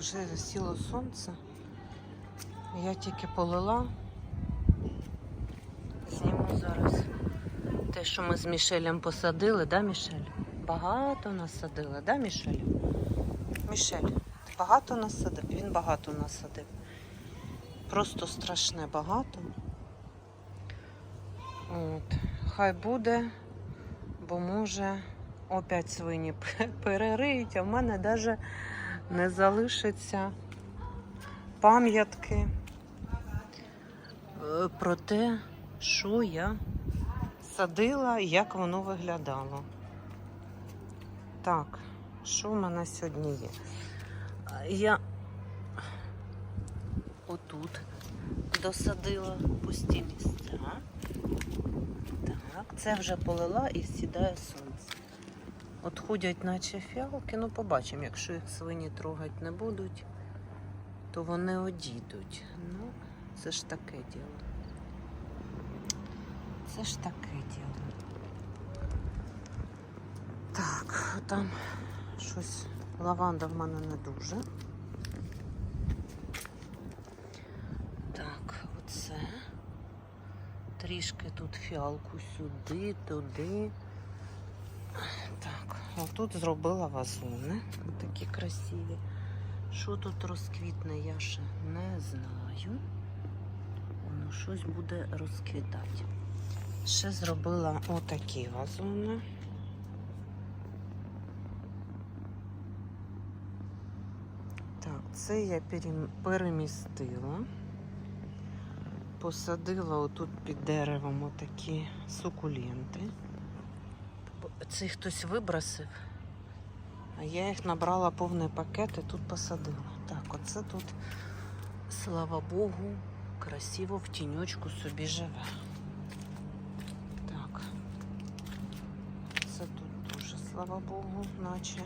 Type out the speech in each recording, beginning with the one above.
вже сіло сонце. Я тільки полила. Зніму зараз те, що ми з Мішелем посадили, да, Мішель? Багато насадили, да, Мішель? Мішель, багато насадив? Він багато насадив. Просто страшне багато. От. Хай буде, бо може опять свині перериють, а в мене навіть не залишиться пам'ятки е, про те, що я садила і як воно виглядало. Так, що в мене сьогодні є? Я отут досадила пусті місця. Так, це вже полила і сідає сонце. От ходять наче фіалки, ну побачимо, якщо їх свині трогати не будуть, то вони одійдуть. Ну, це ж таке діло. Це ж таке діло. Так, там щось лаванда в мене не дуже. Так, оце. Трішки тут фіалку сюди, туди. Так, отут зробила вазони. Такі красиві. Що тут розквітне, я ще не знаю. Воно щось буде розквітати. Ще зробила отакі вазони. Так, це я перемістила. Посадила отут під деревом отакі сукуленти. Це хтось вибросив, а я їх набрала повний пакет і тут посадила. Так, оце тут, слава Богу, красиво в тіньочку собі живе. Так. Це тут дуже, слава Богу, наче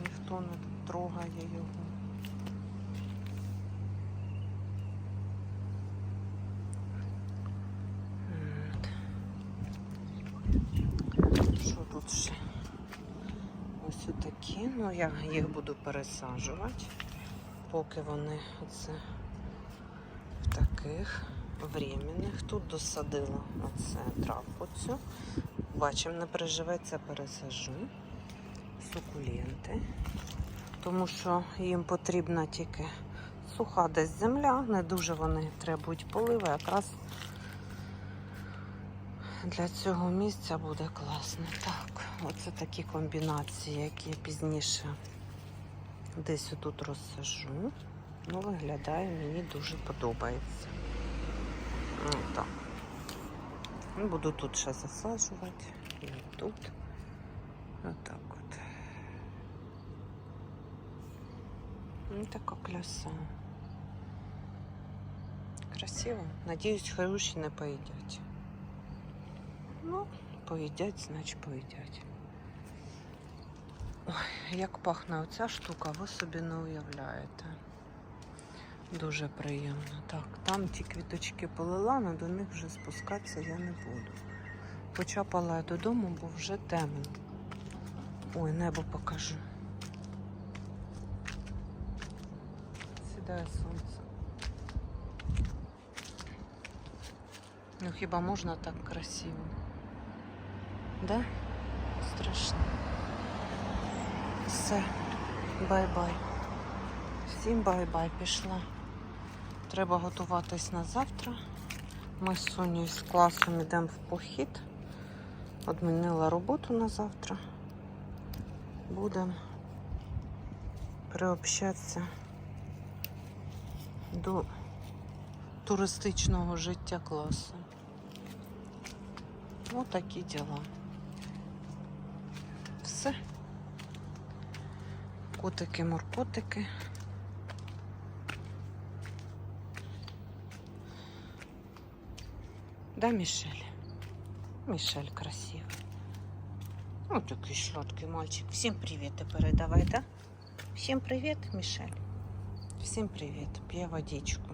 ніхто не трогає його. Ще? Ось отакі. Ну, я їх буду пересаджувати, поки вони оце в таких временних. Тут досадила оце травку цю. Бачимо, не переживеться, пересажу. Сукуленти. Тому що їм потрібна тільки суха десь земля, не дуже вони требують поливи, якраз для цього місця буде класно. Так, оце такі комбінації, які пізніше десь отут розсажу. Ну, виглядає, мені дуже подобається. Ну, Буду тут ще засаджувати. І тут. Отак от. Ну, така краса. Красиво. Надіюсь, хороші не поїдять. Ну, поїдять, значить поїдять. Ой, як пахне оця штука, ви собі не уявляєте. Дуже приємно. Так, там ті квіточки полила, але до них вже спускатися я не буду. Почапала я додому, бо вже темно. Ой, небо покажу. Сідає сонце. Ну хіба можна так красиво? Да? Страшно. Все. Бай-бай. Всім бай-бай пішла. Треба готуватись на завтра. Ми з Сонею з класом йдемо в похід. Одмінила роботу на завтра. Будемо приобщатися до туристичного життя класу. Ось такі діла. Все. Котики, моркотики. Да, Мишель? Мишель красивый. Вот такий сладкий мальчик. Всім привіт передавай, да? Всім привіт, Мишель. Всім привіт. П'є водичку.